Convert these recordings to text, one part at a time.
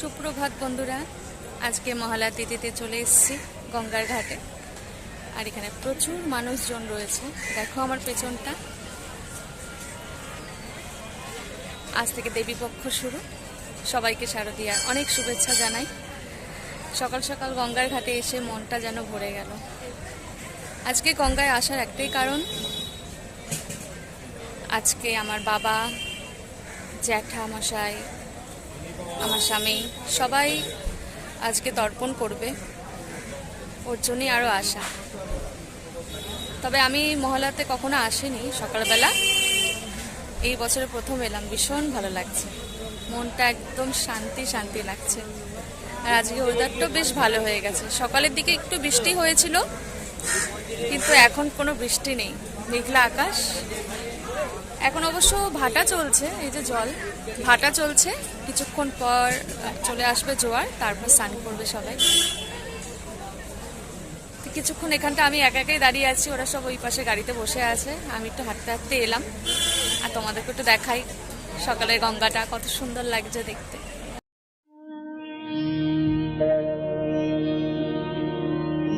সুপ্রভাত বন্ধুরা, আজকে মহালা তিথিতে চলে এসেছি গঙ্গার ঘাটে। আর এখানে প্রচুর মানুষজন রয়েছে। দেখো আমার পেছনটা। আজ থেকে দেবীপক্ষ শুরু। সবাইকে শারদিয়ার অনেক শুভেচ্ছা জানাই। সকাল সকাল গঙ্গার ঘাটে এসে মনটা যেন ভরে গেল। আজকে গঙ্গায় আসার একটাই কারণ, আজকে আমার বাবা জ্যাঠা মশাই আমার স্বামী, সবাই আজকে তর্পণ করবে। ওর জন্যই আরও আশা। তবে আমি মহলাতে কখনো আসিনি। সকালবেলা এই বছরে প্রথম এলাম। ভীষণ ভালো লাগছে। মনটা একদম শান্তি শান্তি লাগছে। আর আজকে ওয়েদারটাও বেশ ভালো হয়ে গেছে। সকালের দিকে একটু বৃষ্টি হয়েছিল, কিন্তু এখন কোনো বৃষ্টি নেই। মেঘলা আকাশ। এখন অবশ্য ভাটা চলছে, এই যে জল। ভাটা চলছে, কিছুক্ষণ পর চলে আসবে জোয়ার, তারপর স্নান করবে সবাই। কিছুক্ষণ এখানটা আমি একা একাই দাঁড়িয়ে আছি, ওরা সব ওই পাশে গাড়িতে বসে আছে, আমি একটু হাঁটতে হাঁটতে এলাম। আর তোমাদেরকে একটু দেখাই, সকালের গঙ্গাটা কত সুন্দর লাগছে দেখতে।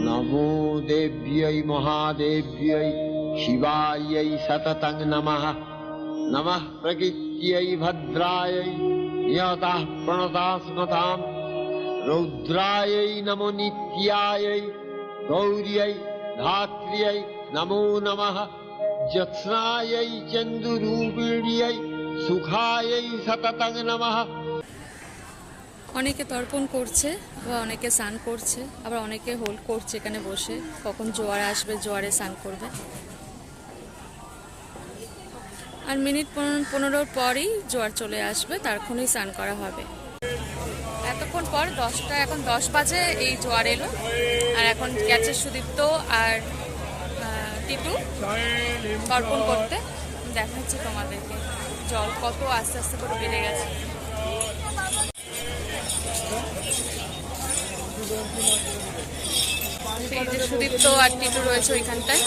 নমো দেব্যই, মহাদেব্যই। शिवायै सततं नमः नमः प्रकृत्यै भद्रायै नियतः प्रणतास्मताम् रौद्रायै नमो नित्यायै गौर्यै धात्र्यै नमो नमः ज्योत्स्नायै चन्दुरूपिण्यै सुखायै सततं नमः অনেকে তর্পণ করছে বা অনেকে স্নান করছে আবার অনেকে হোল্ড করছে এখানে বসে কখন জোয়ার আসবে জোয়ারে স্নান করবে আর মিনিট পনেরো পনেরোর পরেই জোয়ার চলে আসবে তারক্ষণই স্নান করা হবে। এতক্ষণ পর দশটা, এখন দশ বাজে, এই জোয়ার এলো। আর এখন গেছে সুদীপ্ত আর টিটু তর্পণ করতে। দেখাচ্ছি তোমাদেরকে। জল কত আস্তে আস্তে করে বেড়ে গেছে। সুদীপ্ত আর টিটু রয়েছে ওইখানটায়।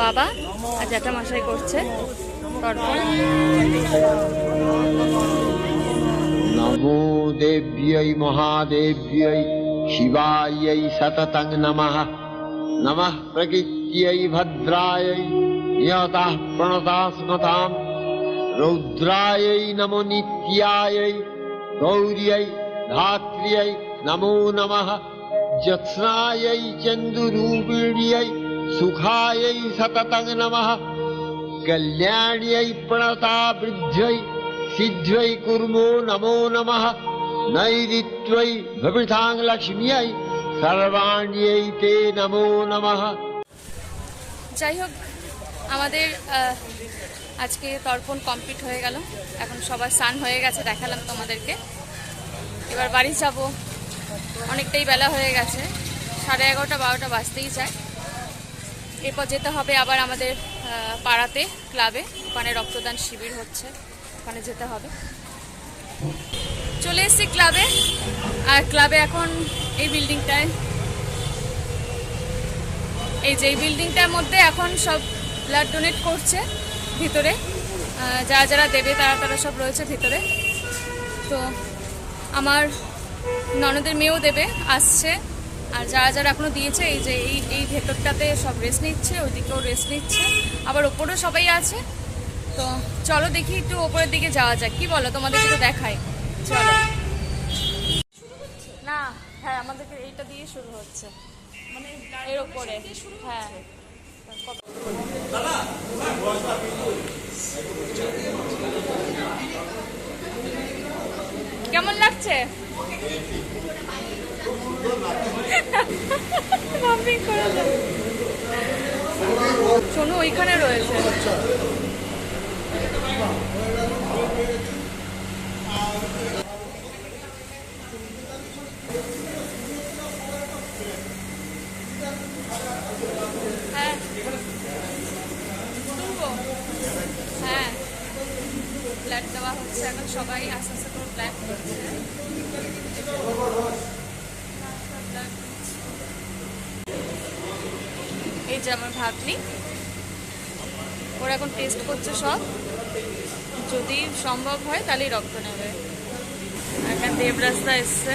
বাবা আর জ্যাঠামশাই করছে। তর্পণ নমো দেব্যই, মহাদেব্যই শিবায়ই সততং নমঃ। নমঃ প্রকৃত্যই ভদ্রায়ই নিয়তাঃ প্রণতাস্মতাম। রৌদ্রায়ই নমো নিত্যায়ই গৌর্যই ধাত্র্যই নমো চন্দুরূপিণ্যই सुखायै सततं नमः कल्याण्यै प्रणता वृद्ध्यै सिद्ध्यै कुर्मो नमो नमः नैरित्वै भवितां लक्ष्म्यै सर्वाण्यै ते नमो नमः যাই হোক আমাদের আহ, আজকে তর্পণ কমপ্লিট হয়ে গেল এখন সবার স্নান হয়ে গেছে দেখালাম তোমাদেরকে এবার বাড়ি যাব অনেকটাই বেলা হয়ে গেছে সাড়ে এগারোটা বারোটা বাজতেই যায় এরপর যেতে হবে আবার আমাদের পাড়াতে, ক্লাবে। ওখানে রক্তদান শিবির হচ্ছে, ওখানে যেতে হবে। চলে এসেছি ক্লাবে। আর ক্লাবে এখন এই বিল্ডিংটায়, এই যে বিল্ডিংটার মধ্যে এখন সব ব্লাড ডোনেট করছে ভিতরে। যারা যারা দেবে তারা তারা সব রয়েছে ভিতরে। তো আমার ননদের মেয়েও দেবে, আসছে। আর যারা যারা এখনও দিয়েছে, এই যে এই এই ভেতরটাতে সব রেস্ট নিচ্ছে, ওইদিকেও রেস্ট নিচ্ছে। আবার ওপরেও সবাই আছে। তো চলো দেখি একটু ওপরের দিকে যাওয়া যাক। কি বলো? তোমাদেরকে তো দেখাই। চলো। না হ্যাঁ আমাদেরকে এইটা দিয়ে শুরু হচ্ছে। মানে এর ওপরে। হ্যাঁ। কেমন লাগছে? Pumping করে। সোনু ওইখানে রয়েছে। তুলবো। হ্যাঁ। দেওয়া হচ্ছে। এখন সবাই আস্তে আস্তে করে ব্লাড করছে। এই যে আমার ভাবনি ওরা এখন টেস্ট করছে সব। যদি সম্ভব হয়, তাহলেই রক্ত নেবে। এখন দেবরাস্তা এসছে।